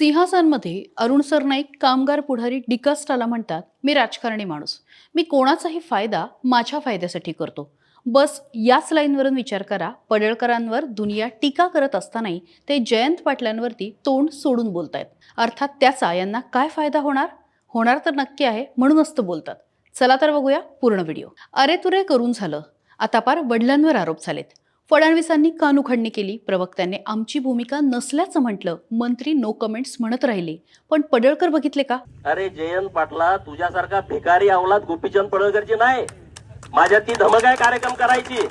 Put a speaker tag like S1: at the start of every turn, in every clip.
S1: सिंहासनमध्ये अरुण सरनाईक कामगार पुढारी डिकास्टाला म्हणतात मी राजकारणी माणूस. मी कोणाचाही फायदा माझ्या फायद्यासाठी करतो. बस याच लाईनवरून विचार करा. पडळकरांवर दुनिया टीका करत असतानाही ते जयंत पाटलांवरती तोंड सोडून बोलतायत. अर्थात त्याचा यांना काय फायदा होणार? होणार तर नक्की आहे म्हणूनच तर बोलतात. चला तर बघूया पूर्ण व्हिडिओ. अरे तुरे करून झालं. आता पार वडिलांवर आरोप झालेत. फडणवीसांनी कानुखडणी केली. प्रवक्त्यांनी आमची भूमिका नसल्याचं म्हटलं. मंत्री नो कमेंट्स म्हणत राहिले. पण पडळकर बघितले का?
S2: अरे जयंत पाटला तुझ्यासारखा भिकारी अवलाद गोपीचंद पडळकरची नाही. माझ्या ती धमक आहे कार्यक्रम करायची.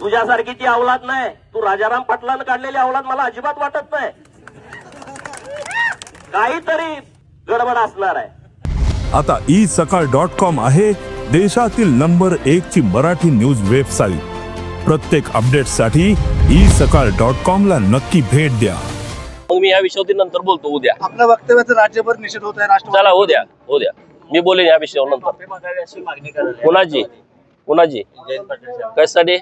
S2: तुझ्यासारखी ती अवलाद नाही. तू राजाराम पाटलानं काढलेली अवलाद मला अजिबात वाटत नाही. काहीतरी गडबड असणार आहे.
S3: आता ई सकाळ डॉट कॉम आहे देशातील नंबर एक ची मराठी न्यूज वेबसाईट. प्रत्येक अपडेटसाठी ई सकाळ डॉट कॉम ला नक्की भेट द्या.
S2: मग मी या विषयावरती नंतर बोलतो उद्या.
S4: आपल्या वक्तव्याचा राज्यभर निषेध होत आहे राष्ट्रवादी
S2: चला उद्या उद्या. मी बोलेन या विषयावर नंतर.
S5: अशी मागणी करायला
S2: कुणाची? कुणाची?
S5: जयंत पाटील साहेब
S2: कशासाठी?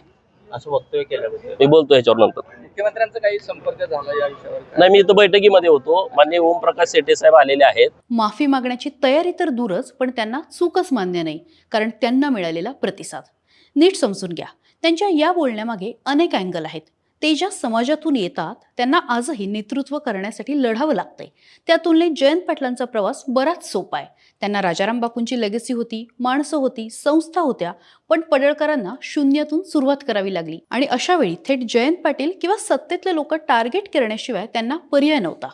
S5: असं वक्तव्य केल्याबद्दल.
S2: मी बोलतो याच्यावर नंतर.
S5: मुख्यमंत्र्यांचा काही संपर्क झाला या विषयावर
S2: नाही मी इथं बैठकीमध्ये होतो. मान्य ओमप्रकाश शेट्टे साहेब आलेले आहेत.
S1: माफी मागण्याची तयारी तर दूरच पण त्यांना चूकच मान्य नाही कारण त्यांना मिळालेला प्रतिसाद. नीट समजून घ्या. त्यांच्या या बोलण्यामागे अनेक अँगल आहेत. ते ज्या समाजातून येतात त्यांना आजही नेतृत्व करण्यासाठी लढावं लागतंय. त्या तुलनेत जयंत पाटलांचा प्रवास बराच सोपा आहे. त्यांना राजाराम बापूंची लेगसी होती माणसं होती संस्था होत्या पण पडळकरांना शून्यातून सुरुवात करावी लागली. आणि अशावेळी थेट जयंत पाटील किंवा सत्तेतले लोक टार्गेट करण्याशिवाय त्यांना पर्याय नव्हता.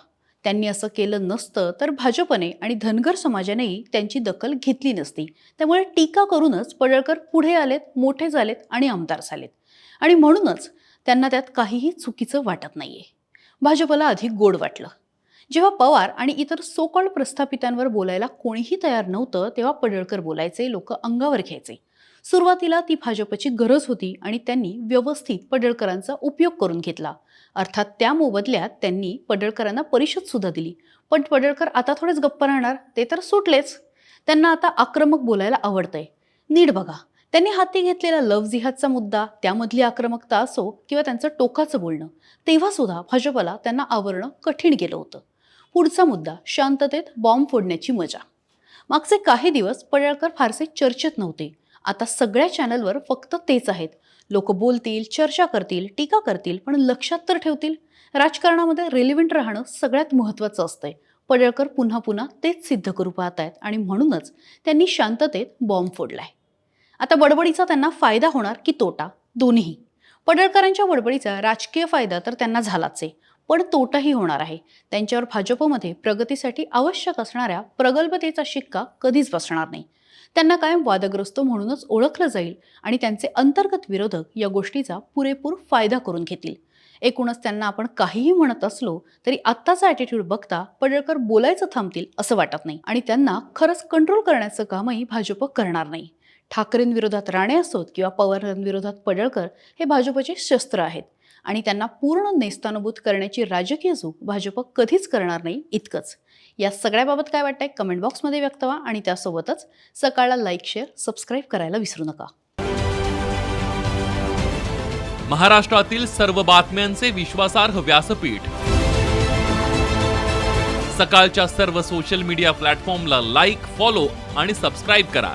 S1: त्यांनी असं केलं नसतं तर भाजपने आणि धनगर समाजानेही त्यांची दखल घेतली नसती. त्यामुळे टीका करूनच पडळकर पुढे आलेत मोठे झालेत आणि आमदार झालेत. आणि म्हणूनच त्यांना त्यात काहीही चुकीचं वाटत नाहीये. भाजपला अधिक गोड वाटलं. जेव्हा पवार आणि इतर सोकळ प्रस्थापितांवर बोलायला कोणीही तयार नव्हतं तेव्हा पडळकर बोलायचे लोक अंगावर घ्यायचे. सुरुवातीला ती भाजपची गरज होती आणि त्यांनी व्यवस्थित पडळकरांचा उपयोग करून घेतला. अर्थात त्या मोबदल्यात त्यांनी पडळकरांना परिषद सुद्धा दिली. पण पडळकर आता थोडेच गप्प राहणार ते तर सुटलेच. त्यांना आता आक्रमक बोलायला आवडतंय. नीट बघा त्यांनी हाती घेतलेला लव जिहादचा मुद्दा त्यामधली आक्रमकता असो किंवा त्यांचं टोकाचं बोलणं तेव्हा सुद्धा भाजपला त्यांना आवरणं कठीण गेलं होतं. पुढचा मुद्दा शांततेत बॉम्ब फोडण्याची मजा. मागचे काही दिवस पडळकर फारसे चर्चेत नव्हते. आता सगळ्या चॅनलवर फक्त तेच आहेत. लोक बोलतील चर्चा करतील टीका करतील पण लक्षात तर ठेवतील. राजकारणामध्ये रेलिव्हेंट राहणं सगळ्यात महत्त्वाचं असतंय. पडळकर पुन्हा पुन्हा तेच सिद्ध करू पाहत आहेत आणि म्हणूनच त्यांनी शांततेत बॉम्ब फोडलाय. आता बडबडीचा त्यांना फायदा होणार की तोटा? दोन्ही पडळकरांच्या बडबडीचा राजकीय फायदा तर त्यांना झालाच आहे पण तोटाही होणार आहे. त्यांच्यावर भाजपमध्ये प्रगतीसाठी आवश्यक असणाऱ्या प्रगल्भतेचा शिक्का कधीच बसणार नाही. त्यांना कायम वादग्रस्त म्हणूनच ओळखलं जाईल आणि त्यांचे अंतर्गत विरोधक या गोष्टीचा पुरेपूर फायदा करून घेतील. एकूणच त्यांना आपण काहीही म्हणत असलो तरी आत्ताचा ॲटिट्यूड बघता पडळकर बोलायचं थांबतील असं वाटत नाही आणि त्यांना खरंच कंट्रोल करण्याचं कामही भाजप करणार नाही. ठाकरेंविरोधात राणे असोत किंवा पवारांविरोधात पडळकर हे भाजपचे शस्त्र आहेत. आणि त्यांना पूर्ण नेस्तानुभूत करण्याची राजकीय चूक भाजप कधीच करणार नाही इतकंच. या सगळ्याबाबत काय वाटतंय कमेंट बॉक्समध्ये व्यक्त व्हा आणि त्यासोबतच सकाळला लाईक शेअर सबस्क्राईब करायला विसरू नका.
S6: महाराष्ट्रातील सर्व बातम्यांचे विश्वासार्ह व्यासपीठ. सकाळच्या सर्व सोशल मीडिया प्लॅटफॉर्मला लाईक फॉलो आणि सबस्क्राईब करा.